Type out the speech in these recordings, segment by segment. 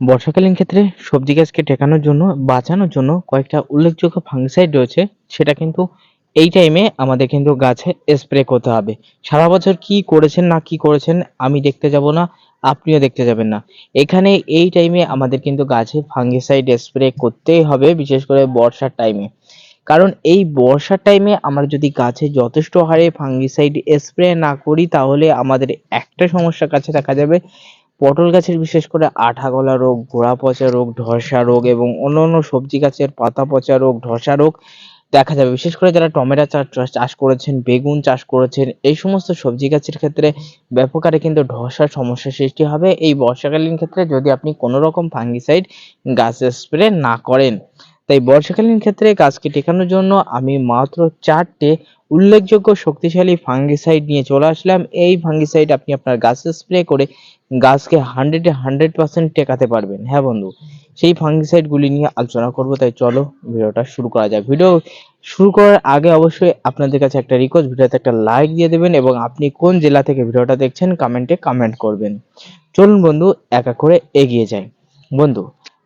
বর্ষাকালীন ক্ষেত্রে সবজি গাছকে টেকানোর জন্য, বাঁচানোর জন্য কয়েকটা উল্লেখযোগ্য ফাঙ্গিসাইড রয়েছে। সেটা কিন্তু এই টাইমে আমাদের কিন্তু গাছে স্প্রে করতে হবে। সারা বছর কি করেছেন না কি করেছেন আমি দেখতে যাব না, আপনিও দেখতে যাবেন না। এখানে এই টাইমে আমাদের কিন্তু গাছে ফাঙ্গিসাইড স্প্রে করতেই হবে, বিশেষ করে বর্ষার টাইমে কারণ এই বর্ষার টাইমে আমরা যদি গাছে যথেষ্ট হারে ফাঙ্গিসাইড স্প্রে না করি, তাহলে আমাদের একটা সমস্যা কাছে দেখা যাবে পটল গাছের বিশেষ করে আঠা গলা রোগ, গোড়া পচা রোগ ধসা রোগ এবং অন্যান্য সবজি গাছের পাতা পচা রোগ ধসা রোগ দেখা যাবে। বিশেষ করে যারা টমেটো চাষ চাষ করেছেন, বেগুন চাষ করেছেন, এই সমস্ত সবজি গাছের ক্ষেত্রে ব্যাপক হারে কিন্তু ধসার সমস্যা সৃষ্টি হবে। এই বর্ষাকালীন ক্ষেত্রে যদি আপনি কোনো রকম ফাঙ্গিসাইড গাছে স্প্রে না করেন, তাই বর্ষাকালীন ক্ষেত্রে গাছকে টেকানোর জন্য আমি মাত্র চারটে উল্লেখযোগ্য শক্তিশালী ফাঙ্গিসাইড নিয়ে চলে আসলাম। এই ফাঙ্গিসাইড আপনি আপনার গাছে স্প্রে করে গাছকে হান্ড্রেডে হান্ড্রেড পার্সেন্ট টেকাতে পারবেন। হ্যাঁ বন্ধু, সেই ফাঙ্গিসাইডগুলি নিয়ে আলোচনা করব। তাই চলো ভিডিওটা শুরু করা যাক। ভিডিও শুরু করার আগে অবশ্যই আপনাদের কাছে একটা রিকোয়েস্ট ভিডিওতে একটা লাইক দিয়ে দেবেন এবং আপনি কোন জেলা থেকে ভিডিওটা দেখছেন কমেন্টে কমেন্ট করবেন। চলুন বন্ধু এক করে এগিয়ে যাই। বন্ধু,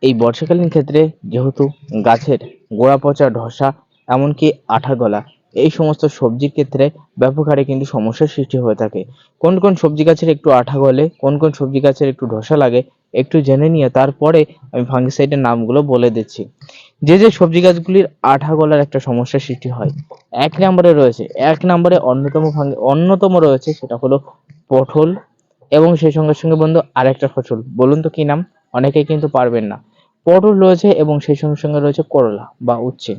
এই বর্ষাকালীন ক্ষেত্রে যেহেতু গাছের গোড়া পচা ধসা, এমনকি আঠা গলা এই সমস্ত সবজির ক্ষেত্রে ব্যাপক হারে কিন্তু সমস্যার সৃষ্টি হয়ে থাকে। কোন কোন সবজি গাছের একটু আঠা গলে, কোন কোন সবজি গাছের একটু ধসা লাগে, একটু জেনে নিয়ে তারপরে আমি ফাঙ্গিসাইডের নামগুলো বলে দিচ্ছি। যে যে সবজি গাছগুলির আঠা গলার একটা সমস্যার সৃষ্টি হয়, এক নম্বরে রয়েছে, এক নম্বরে অন্যতম ফাঙ্গি অন্যতম রয়েছে সেটা হলো পটল এবং সেই সঙ্গে সঙ্গে বন্ধু আরেকটা ফসল। বলুন তো কি নাম? অনেকেই কিন্তু পারবেন না। পটল রয়েছে এবং সেই সঙ্গে সঙ্গে রয়েছে করলা বা উচ্ছে।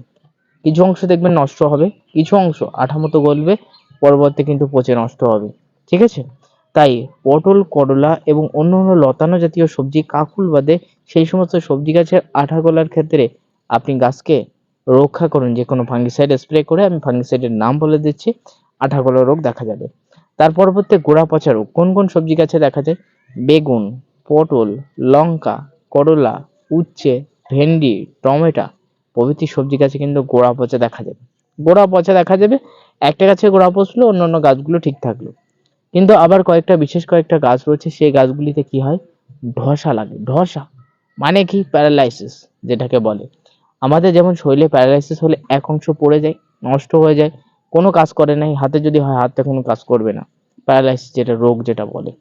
কিছু অংশ দেখবেন নষ্ট হবে, কিছু অংশ আঠা মতো গলবে, পরবর্তী কিন্তু পচে নষ্ট হবে, ঠিক আছে? তাই পটল, করলা এবং অন্য অন্য লতানো জাতীয় সবজি, কাকুল বাদে সেই সমস্ত সবজি গাছের আঠা গলার ক্ষেত্রে আপনি গাছকে রক্ষা করুন, যে কোনো ফাঙ্গিসাইড স্প্রে করে আমি ফাঙ্গিসাইডের নাম বলে দিচ্ছি, আঠা গলা রোগ দেখা যাবে। তার পরবর্তী গোড়া পচা রোগ, কোন কোন সবজি গাছে দেখা যায়? বেগুন, পটল, লঙ্কা, করলা, উচ্ছে, ভেন্ডি, টমেটো প্রভৃতি সবজি গাছে কিন্তু গোড়া পচা দেখা যাবে। গোড়া পচা দেখা যাবে, একটা গাছে গোড়া পচলো অন্য অন্য গাছগুলো ঠিক থাকল। কিন্তু আবার কয়েকটা, বিশেষ কয়েকটা গাছ রয়েছে, সেই গাছগুলিতে কি হয়? ধসা লাগে। ধসা মানে কি? প্যারালাইসিস, যেটাকে বলে। আমাদের যেমন শরীরে প্যারালাইসিস হলে এক অংশ পড়ে যায়, নষ্ট হয়ে যায়, কোনো কাজ করে নাই, হাতে যদি হয় হাতে কোনো কাজ করবে না। প্যারালাইসিস যেটা, রোগ যেটা বলে।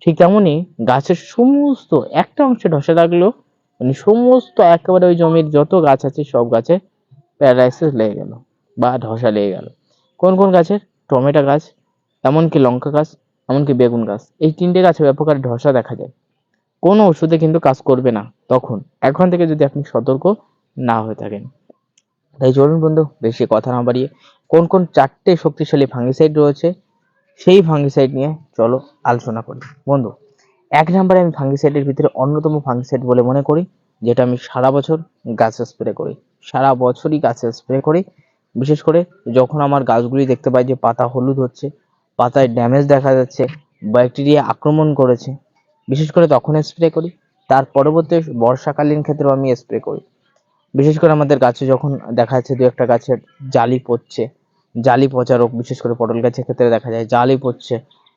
ঠিক তেমনই গাছের সমস্ত একটা অংশে ধসে লাগলেও মানে সমস্ত একেবারে ওই জমির যত গাছ আছে, সব গাছে প্যারালাইসিস লেগে গেল বা ধসা লেগে গেল। কোন কোন গাছের? টমেটো গাছ, এমনকি লঙ্কা গাছ, এমনকি বেগুন গাছ। এই তিনটে গাছে ব্যাপক হারে ধসা দেখা যায়। কোনো ওষুধে কিন্তু কাজ করবে না তখন। এখন থেকে যদি আপনি সতর্ক না হয়ে থাকেন। তাই চলুন বন্ধু, বেশি কথা না বাড়িয়ে কোন কোন চারটে শক্তিশালী ফাঙ্গিসাইড রয়েছে, সেই ফাঙ্গিসাইড নিয়ে চলো আলোচনা করি। বন্ধু এক নম্বরে আমি ফাঙ্গিসাইডের ভিতরে অন্যতম ফাঙ্গিসাইড বলে মনে করি, যেটা আমি সারা বছর গাছে স্প্রে করি। সারা বছরই গাছে স্প্রে করি। বিশেষ করে যখন আমার গাছগুলি দেখতে পাই যে পাতা হলুদ হচ্ছে, পাতায় ড্যামেজ দেখা যাচ্ছে ব্যাকটেরিয়া আক্রমণ করেছে, বিশেষ করে তখন স্প্রে করি, তার পরবর্তী বর্ষাকালীন ক্ষেত্রেও আমি স্প্রে করি। বিশেষ করে আমাদের গাছে যখন দেখা যাচ্ছে দু একটা গাছের জালি পড়ছে, জালি পচা রোগ, বিশেষ করে পটল গাছের ক্ষেত্রে দেখা যায়, জালি পড়ছে,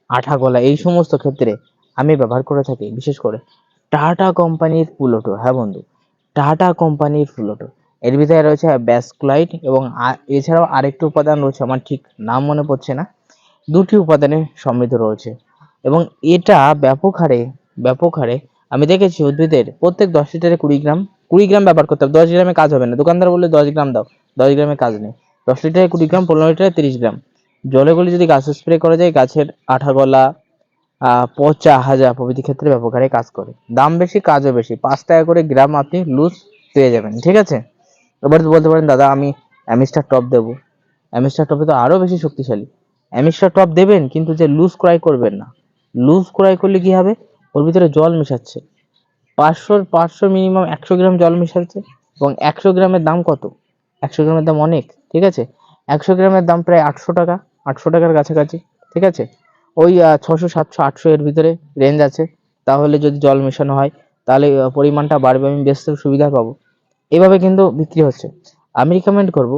আঠা গলা, এই সমস্ত ক্ষেত্রে আমি ব্যবহার করে থাকি, বিশেষ করে টাটা কোম্পানির পুলোটো হ্যাঁ বন্ধু? টাটা কোম্পানির পুলোটো। এর ভিতরে রয়েছে ব্যাসক্লাইট এবং এছাড়াও আরেকটি উপাদান রয়েছে, আমার ঠিক নাম মনে পড়ছে না। দুটি উপাদানে সমৃদ্ধ রয়েছে এবং এটা ব্যাপক হারে ব্যাপক হারে আমি দেখেছি উদ্ভিদের প্রত্যেক দশ লিটারে কুড়ি গ্রাম কুড়ি গ্রাম ব্যবহার করতে হবে। দশ গ্রামে কাজ হবে না। দোকানদার বললে দশ গ্রাম দাও, দশ গ্রামে কাজ নেই। দশ লিটারে কুড়ি গ্রাম, পনেরো লিটারে তিরিশ গ্রাম। জলে গলে যদি গাছে স্প্রে করা যায়, গাছের আঠা গলা পচা হাজা প্রভৃতি ক্ষেত্রে ব্যাপক হারে কাজ করে। দাম বেশি, কাজও বেশি। পাঁচ টাকা করে গ্রাম আপনি লুজ পেয়ে যাবেন, ঠিক আছে? এবার বলতে পারেন, দাদা, আমি অ্যামিস্টার টপ দেবো। অ্যামিস্টার টপে তো আরও বেশি শক্তিশালী। অ্যামিস্টার টপ দেবেন, কিন্তু যে লুজ ক্রয় করবেন না। লুজ ক্রয় করলে কি হবে? ওর ভিতরে জল মেশাচ্ছে। পাঁচশো পাঁচশো মিনিমাম একশো গ্রাম জল মেশাচ্ছে, এবং একশো গ্রামের দাম কত? একশো গ্রামের দাম অনেক, ঠিক আছে? একশো গ্রামের দাম প্রায় আটশো টাকা, আটশো টাকার কাছাকাছি, ঠিক আছে? ওই ছশো, সাতশো, আটশো এর ভিতরে রেঞ্জ আছে। তাহলে যদি জল মেশানো হয়, তাহলে পরিমাণটা বাড়বে, আমি বেচতে সুবিধা পাবো। এভাবে কিন্তু বিক্রি হচ্ছে। আমি রিকমেন্ড করব,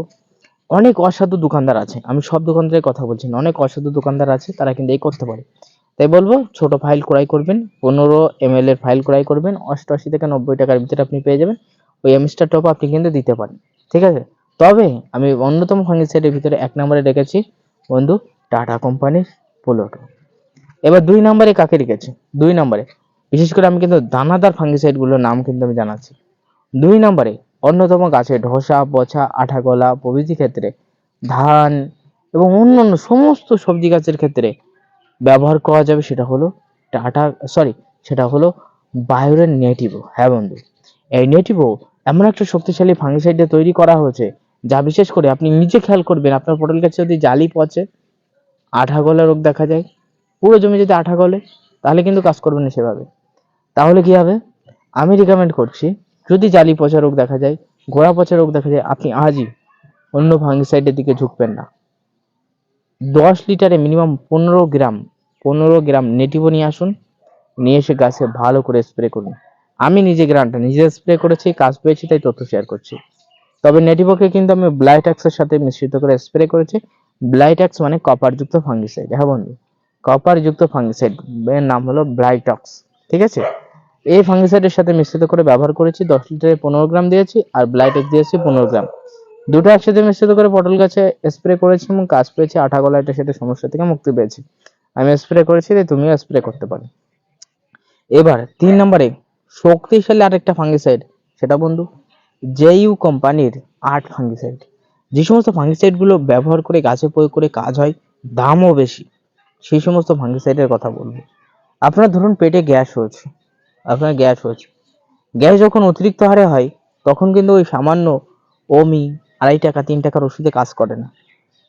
অনেক অসাধু দোকানদার আছে। আমি সব দোকানদারের কথা বলছি না। অনেক অসাধু দোকানদার আছে, তারা কিন্তু এই করতে পারে। তাই বলব, ছোট ফাইল ক্রয় করবেন, পনেরো এম এর ফাইল ক্রয় করবেন, অষ্টআশি থেকে নব্বই টাকার ভিতরে আপনি পেয়ে যাবেন। ওই এমস্টার টপ আপনি কিন্তু দিতে পারেন। ঠিক আছে? তবে আমি অন্যতম ফাঙ্গিসাইডের ভিতরে এক নম্বরে রেখেছি, বন্ধু, টাটা কোম্পানির পোলোটো এবার দুই নম্বরে কাকে রেখেছি দুই নম্বরে। বিশেষ করে আমি কিন্তু দানাদার ফাঙ্গিসাইডগুলোর নাম কিন্তু আমি জানাচ্ছি। দুই নম্বরে, অন্যতম গাছে পচা আঠা গলা প্রভৃতি ক্ষেত্রে ধান এবং অন্যান্য সমস্ত সবজি গাছের ক্ষেত্রে ব্যবহার করা যাবে সেটা হলো টাটা সরি সেটা হলো বায়োরের নেটিভো। হ্যাঁ বন্ধু, এই নেটিভো এমন একটা শক্তিশালী ফাঙ্গিসাইডে তৈরি করা হয়েছে, যা বিশেষ করে আপনি নিজে খেয়াল করবেন, আপনার পটল গাছে যদি জালি পচে আঠা গলা রোগ দেখা যায়। পুরো জমি যদি আঠা গলে, তাহলে কিন্তু কাজ করবে না সেভাবে। তাহলে কি হবে? আমি রিকমেন্ড করছি, যদি জালি পচা রোগ দেখা যায় গোড়া পচা রোগ দেখা যায়, আপনি আজই অন্য ফাঙ্গিসাইডের দিকে ঝুঁকবেন না। দশ লিটারে মিনিমাম পনেরো গ্রাম পনেরো গ্রাম নেটিভো নিয়ে আসুন। নিয়ে এসে গাছে ভালো করে স্প্রে করুন। আমি নিজে গ্রামটা নিজে স্প্রে করেছি, কাজ পেয়েছি, তাই তথ্য শেয়ার করছি। তবে নেটিভোকে কিন্তু আমি ব্লাইট্যাক্সের সাথে মিশ্রিত করে স্প্রে করেছি। ব্লাইট্যাক্স মানে কপারযুক্ত ফাঙ্গিসাইড হ্যাঁ বন্ধু কপারযুক্ত ফাঙ্গিসাইড এর নাম হলো ব্লাইটক্স ঠিক আছে? এই ফাঙ্গিসাইডের সাথে মিশ্রিত করে ব্যবহার করেছি, দশ লিটারে পনেরো গ্রাম দিয়েছি আর ব্লাইটেক্স দিয়েছি পনেরো গ্রাম। দুটো একসাথে মিশ্রিত করে পটল গাছে স্প্রে করেছি এবং কাজ পেয়েছি, আঠা গলা এটা সেটা সমস্যা থেকে মুক্তি পেয়েছি। আমি স্প্রে করেছি, তাই তুমিও স্প্রে করতে পারো। এবার তিন নম্বরে, শক্তিশালী আরেকটা ফাঙ্গিসাইড সেটা বন্ধু জেইউ কোম্পানির আর্ট ফাঙ্গিসাইড যে সমস্ত ফাঙ্গিসাইডগুলো ব্যবহার করে গাছে প্রয়োগ করে কাজ হয়, দামও বেশি। সেই সমস্ত ফাঙ্গিসাইডের কথা বলব। আপনার ধরুন পেটে গ্যাস হয়েছে, আপনার গ্যাস হয়েছে। গ্যাস যখন অতিরিক্ত হারে হয়, তখন কিন্তু ওই সামান্য ওমি আড়াই টাকা, তিন টাকার ওষুধে কাজ করে না।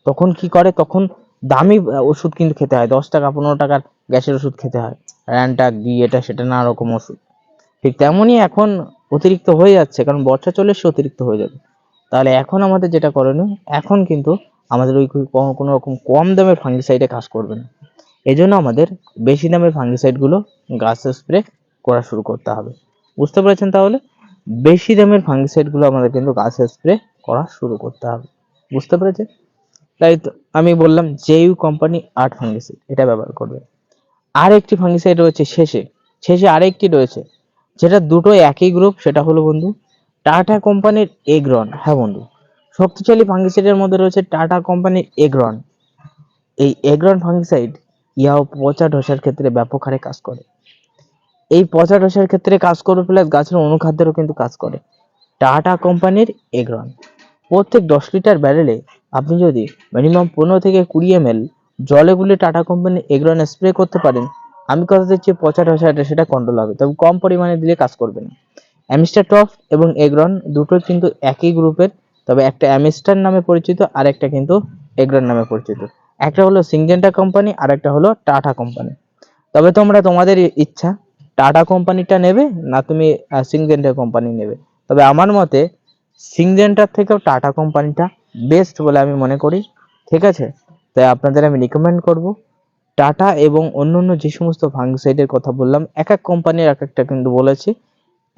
তখন কি করে? তখন দামি ওষুধ কিন্তু খেতে হয়। দশ টাকা, পনেরো টাকার গ্যাসের ওষুধ খেতে হয়। র্যানটাক ডি এটা, সেটা নানা রকম ওষুধ। ঠিক তেমনই এখন অতিরিক্ত হয়ে যাচ্ছে, কারণ বর্ষা চলে এসে অতিরিক্ত হয়ে যাবে। তাহলে এখন আমাদের যেটা করণীয়, এখন কিন্তু আমাদের ওই কোনো- রকম কম দামের ফাঙ্গিসাইডে কাজ করবে না। এই জন্য আমাদের বেশি দামের ফাঙ্গিসাইডগুলো গাছে স্প্রে করা শুরু করতে হবে। বুঝতে পেরেছেন তাহলে? বেশি দামের ফাঙ্গিসাইডগুলো আমাদের কিন্তু গাছে স্প্রে করা শুরু করতে হবে। বুঝতে পেরেছেন? তাই আমি বললাম জেইউ কোম্পানি আর্ট ফাঙ্গিসাইড এটা ব্যবহার করবে। আর একটি ফাঙ্গিসাইড রয়েছে শেষে। শেষে আরেকটি রয়েছে, যেটা দুটো একই গ্রুপ সেটা হলো বন্ধু টাটা কোম্পানির এগ্রন। হ্যাঁ বন্ধু, শক্তিশালী ফাঙ্গিসাইডের মধ্যে রয়েছে টাটা কোম্পানির এগ্রন। এই এগ্রন ফাঙ্গিসাইড ইহাও পচা ঢোসার ক্ষেত্রে ব্যাপক হারে কাজ করে। এই পচা ঢোসার ক্ষেত্রে কাজ করবে প্লাস গাছের অনুখাদ্যেরও কিন্তু কাজ করে। টাটা কোম্পানির এগ্রন। প্রত্যেক দশ লিটার ব্যারেলে আপনি যদি মিনিমাম পনেরো থেকে কুড়ি এম এল জলে গুলে টাটা কোম্পানির এগ্রন স্প্রে করতে পারেন, আমি কথা দিচ্ছি পচা ঢসা এটা সেটা কন্ট্রোল হবে। তবে কম পরিমাণে দিলে কাজ করবে না। অ্যামিস্টার টফ এবং এগ্রন দুটো কিন্তু একই গ্রুপের, তবে একটা অ্যামিস্টার নামে পরিচিত আর একটা কিন্তু এগ্রন নামে পরিচিত। একটা হলো সিংজেন্টা কোম্পানি আর একটা হলো টাটা কোম্পানি। তবে তোমরা, তোমাদের ইচ্ছা, টাটা কোম্পানিটা নেবে না তুমি সিংজেন্টা কোম্পানি নেবে? তবে আমার মতে সিংজেন্টার থেকেও টাটা কোম্পানিটা বেস্ট বলে আমি মনে করি, ঠিক আছে? তাই আপনাদের আমি রিকমেন্ড করব। টাটা এবং অন্যান্য যে সমস্ত ফাঙ্গিসাইডের কথা বললাম, এক এক কোম্পানির এক একটা কিন্তু বলেছি।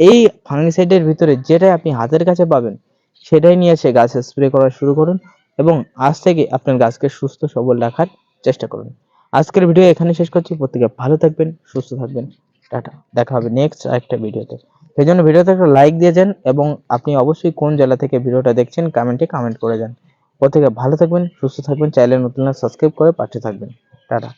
এই ফাঙ্গিসাইডের ভিতরে যেটাই আপনি হাতের কাছে পাবেন, সেটাই নিয়ে এসে গাছে স্প্রে করা শুরু করুন এবং আজ থেকে আপনার গাছকে সুস্থ, সবল রাখার চেষ্টা করুন। আজকের ভিডিও এখানে শেষ করছি। প্রত্যেকে ভালো থাকবেন, সুস্থ থাকবেন। টাটা। দেখা হবে নেক্সট আরেকটা ভিডিওতে সেই জন্য ভিডিওতে একটা লাইক দিয়ে যান এবং আপনি অবশ্যই কোন জেলা থেকে ভিডিওটা দেখছেন কমেন্টে কমেন্ট করে যান। প্রত্যেকে ভালো থাকবেন, সুস্থ থাকবেন চ্যানেল নতুন সাবস্ক্রাইব করে পাঠিয়ে থাকবেন। টাটা।